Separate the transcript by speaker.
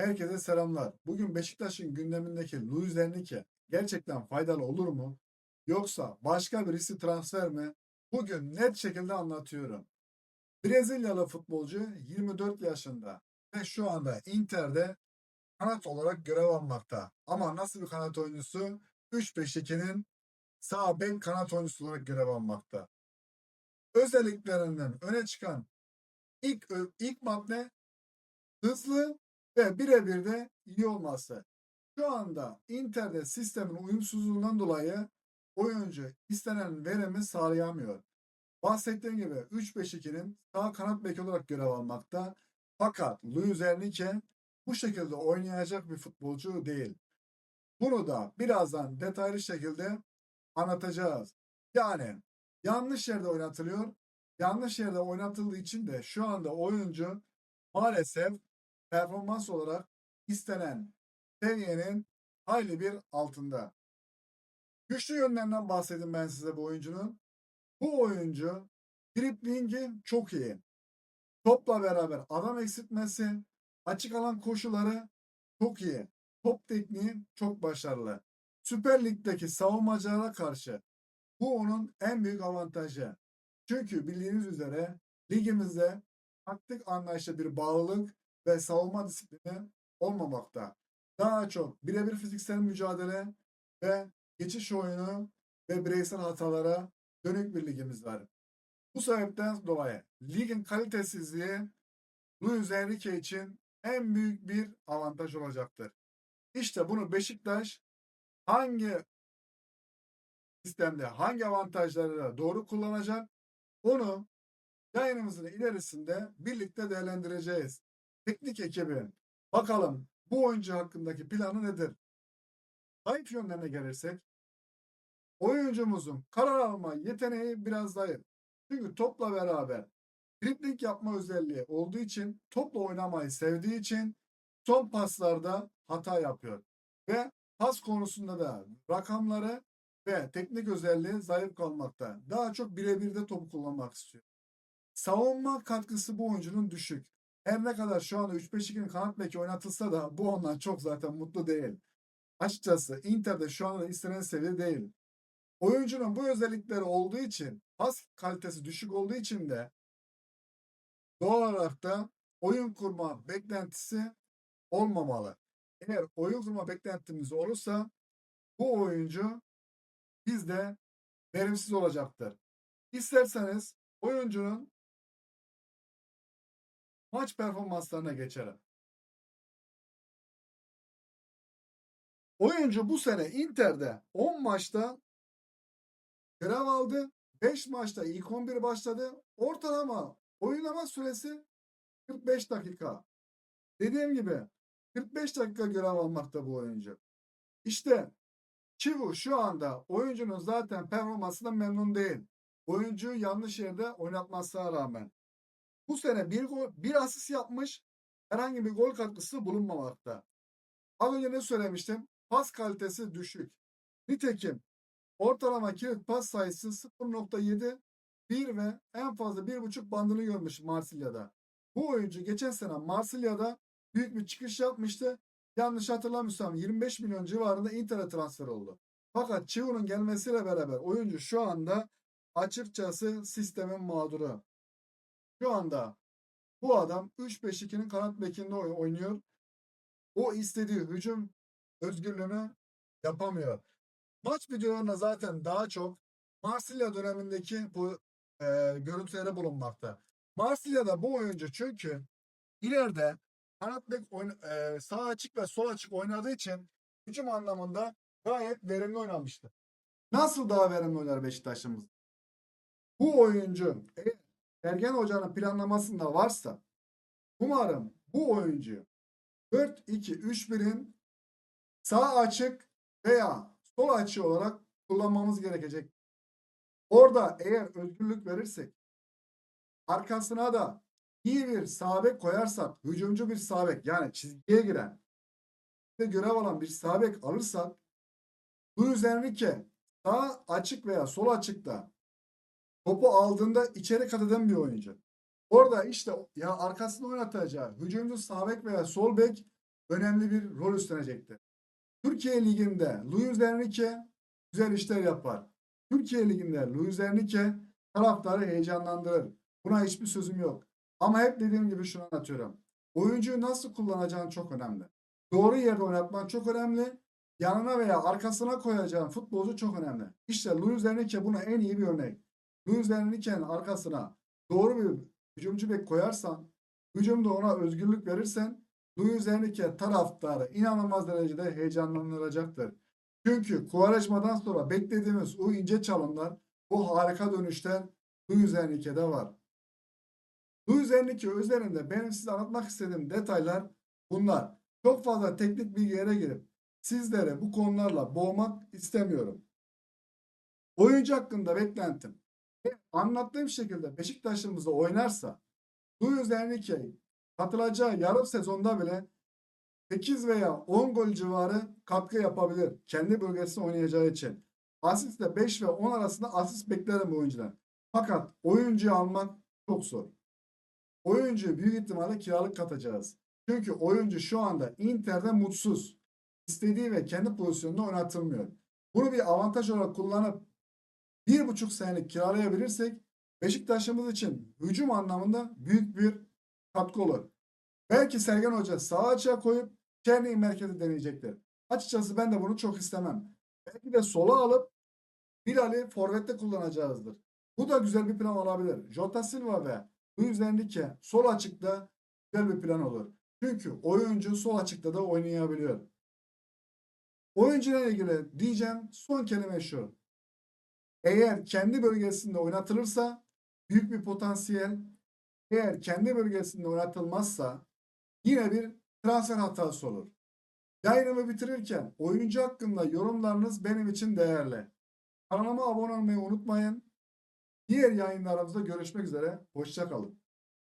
Speaker 1: Herkese selamlar. Bugün Beşiktaş'ın gündemindeki Luis Enrique gerçekten faydalı olur mu? Yoksa başka birisi transfer mi? Bugün net şekilde anlatıyorum. Brezilyalı futbolcu 24 yaşında ve şu anda Inter'de kanat olarak görev almakta. Ama nasıl bir kanat oyuncusu? 3-5-2'nin sağ bek kanat oyuncusu olarak görev almakta. Özelliklerinden öne çıkan ilk ilk madde hızlı ve birebir de iyi olması. Şu anda Inter'de sistemin uyumsuzluğundan dolayı oyuncu istenen verimi sağlayamıyor. Bahsettiğim gibi 3-5-2'nin sağ kanat beki olarak görev almakta. Fakat Luis Enrique bu şekilde oynayacak bir futbolcu değil. Bunu da birazdan detaylı şekilde anlatacağız. Yani yanlış yerde oynatılıyor. Yanlış yerde oynatıldığı için de şu anda oyuncu maalesef performans olarak istenen seviyenin hayli bir altında. Güçlü yönlerinden bahsedeyim ben size bu oyuncunun. Bu oyuncu driblingi çok iyi. Topla beraber adam eksiltmesi, açık alan koşuları çok iyi. Top tekniği çok başarılı. Süper Lig'deki savunmacılara karşı bu onun en büyük avantajı. Çünkü bildiğiniz üzere ligimizde taktik anlayışa bir bağlılık ve savunma disiplini olmamakta. Daha çok birebir fiziksel mücadele ve geçiş oyunu ve bireysel hatalara dönük bir ligimiz var. Bu sebepten dolayı ligin kalitesizliği Luis Enrique için en büyük bir avantaj olacaktır. İşte bunu Beşiktaş hangi sistemde hangi avantajları doğru kullanacak onu yayınımızın ilerisinde birlikte değerlendireceğiz. Teknik ekibi bakalım bu oyuncu hakkındaki planı nedir? Zayıf yönlerine gelirsek oyuncumuzun karar alma yeteneği biraz zayıf. Çünkü topla beraber dribling yapma özelliği olduğu için topla oynamayı sevdiği için son paslarda hata yapıyor. Ve pas konusunda da rakamları ve teknik özelliği zayıf kalmakta. Daha çok birebir de topu kullanmak istiyor. Savunma katkısı bu oyuncunun düşük. Her ne kadar şu anda 3-5-2'nin kanat beki oynatılsa da bu ondan çok zaten mutlu değil. Açıkçası Inter'de şu anda istenen seviye değil. Oyuncunun bu özellikleri olduğu için pas kalitesi düşük olduğu için de doğal olarak da oyun kurma beklentisi olmamalı. Eğer oyun kurma beklentimiz olursa bu oyuncu bizde verimsiz olacaktır. İsterseniz oyuncunun maç performanslarına geçelim. Oyuncu bu sene Inter'de 10 maçta görev aldı. 5 maçta ilk 11 başladı. Ortalama oynama süresi 45 dakika. Dediğim gibi 45 dakika görev almakta bu oyuncu. İşte Çivu şu anda oyuncunun zaten performansından memnun değil. Oyuncuyu yanlış yerde oynatmasına rağmen. Bu sene bir gol, bir asist yapmış. Herhangi bir gol katkısı bulunmamakta. Az önce ne söylemiştim? Pas kalitesi düşük. Nitekim ortalama kilit pas sayısı 0.7 1 ve en fazla 1.5 bandını görmüş Marsilya'da. Bu oyuncu geçen sene Marsilya'da büyük bir çıkış yapmıştı. Yanlış hatırlamıyorsam 25 milyon civarında Inter'e transfer oldu. Fakat Chivu'nun gelmesiyle beraber oyuncu şu anda açıkçası sistemin mağduru. Şu anda bu adam 3-5-2'nin kanat bekinde oynuyor. O istediği hücum özgürlüğünü yapamıyor. Maç videolarında zaten daha çok Marsilya dönemindeki bu e, görüntülere bulunmakta. Marsilya'da bu oyuncu çünkü ileride kanat bek e, sağ açık ve sol açık oynadığı için hücum anlamında gayet verimli oynamıştı. Nasıl daha verimli oynar Beşiktaş'ımız? Bu oyuncu eğer Ergen Hoca'nın planlamasında varsa umarım bu oyuncu 4-2-3-1'in sağ açık veya sol açık olarak kullanmamız gerekecek. Orada eğer özgürlük verirsek arkasına da iyi bir sabek koyarsak, hücumcu bir sabek yani çizgiye giren ve görev alan bir sabek alırsak bu üzerindeki sağ açık veya sol açıkta topu aldığında içeri kat eden bir oyuncu. Orada işte ya arkasını oynatacağı hücumcu sağ bek veya sol bek önemli bir rol üstlenecektir. Türkiye Ligi'nde Luis Enrique güzel işler yapar. Türkiye Ligi'nde Luis Enrique taraftarı heyecanlandırır. Buna hiçbir sözüm yok. Ama hep dediğim gibi şunu anlatıyorum. Oyuncuyu nasıl kullanacağın çok önemli. Doğru yerde oynatman çok önemli. Yanına veya arkasına koyacağın futbolcu çok önemli. İşte Luis Enrique buna en iyi bir örnek. Luis Enrique'nin arkasına doğru bir hücumcu bek koyarsan, hücumda ona özgürlük verirsen Luis Enrique taraftarı inanılmaz derecede heyecanlandıracaktır. Çünkü Quaresma'dan sonra beklediğimiz o ince çalımlar, o harika dönüşler Luis Enrique'de var. Luis Enrique üzerinde benim size anlatmak istediğim detaylar bunlar. Çok fazla teknik bilgilere girip sizlere bu konularla boğmak istemiyorum. Oyuncu hakkında beklentim. Anlattığım şekilde Beşiktaş'ımızda oynarsa Luis Enrique katılacağı yarım sezonda bile 8 veya 10 gol civarı katkı yapabilir. Kendi bölgesinde oynayacağı için. Asistle 5 ve 10 arasında asist beklerim bu oyuncudan. Fakat oyuncuyu almak çok zor. Oyuncuyu büyük ihtimalle kiralık katacağız. Çünkü oyuncu şu anda Inter'de mutsuz. İstediği ve kendi pozisyonunda oynatılmıyor. Bunu bir avantaj olarak kullanıp bir buçuk senelik kiralayabilirsek Beşiktaş'ımız için hücum anlamında büyük bir katkı olur. Belki Sergen Hoca sağ açığa koyup Çerni'yi merkeze deneyecektir. Açıkçası ben de bunu çok istemem. Belki de sola alıp Bilal'i forvette kullanacağızdır. Bu da güzel bir plan olabilir. Jota Silva ve Luis Enrique sol açıkta güzel bir plan olur. Çünkü oyuncu sol açıkta da oynayabiliyor. Oyuncuyla ilgili diyeceğim son kelime şu. Eğer kendi bölgesinde oynatılırsa büyük bir potansiyel. Eğer kendi bölgesinde oynatılmazsa yine bir transfer hatası olur. Yayınımı bitirirken oyuncu hakkında yorumlarınız benim için değerli. Kanalıma abone olmayı unutmayın. Diğer yayınlarımızda görüşmek üzere. Hoşçakalın.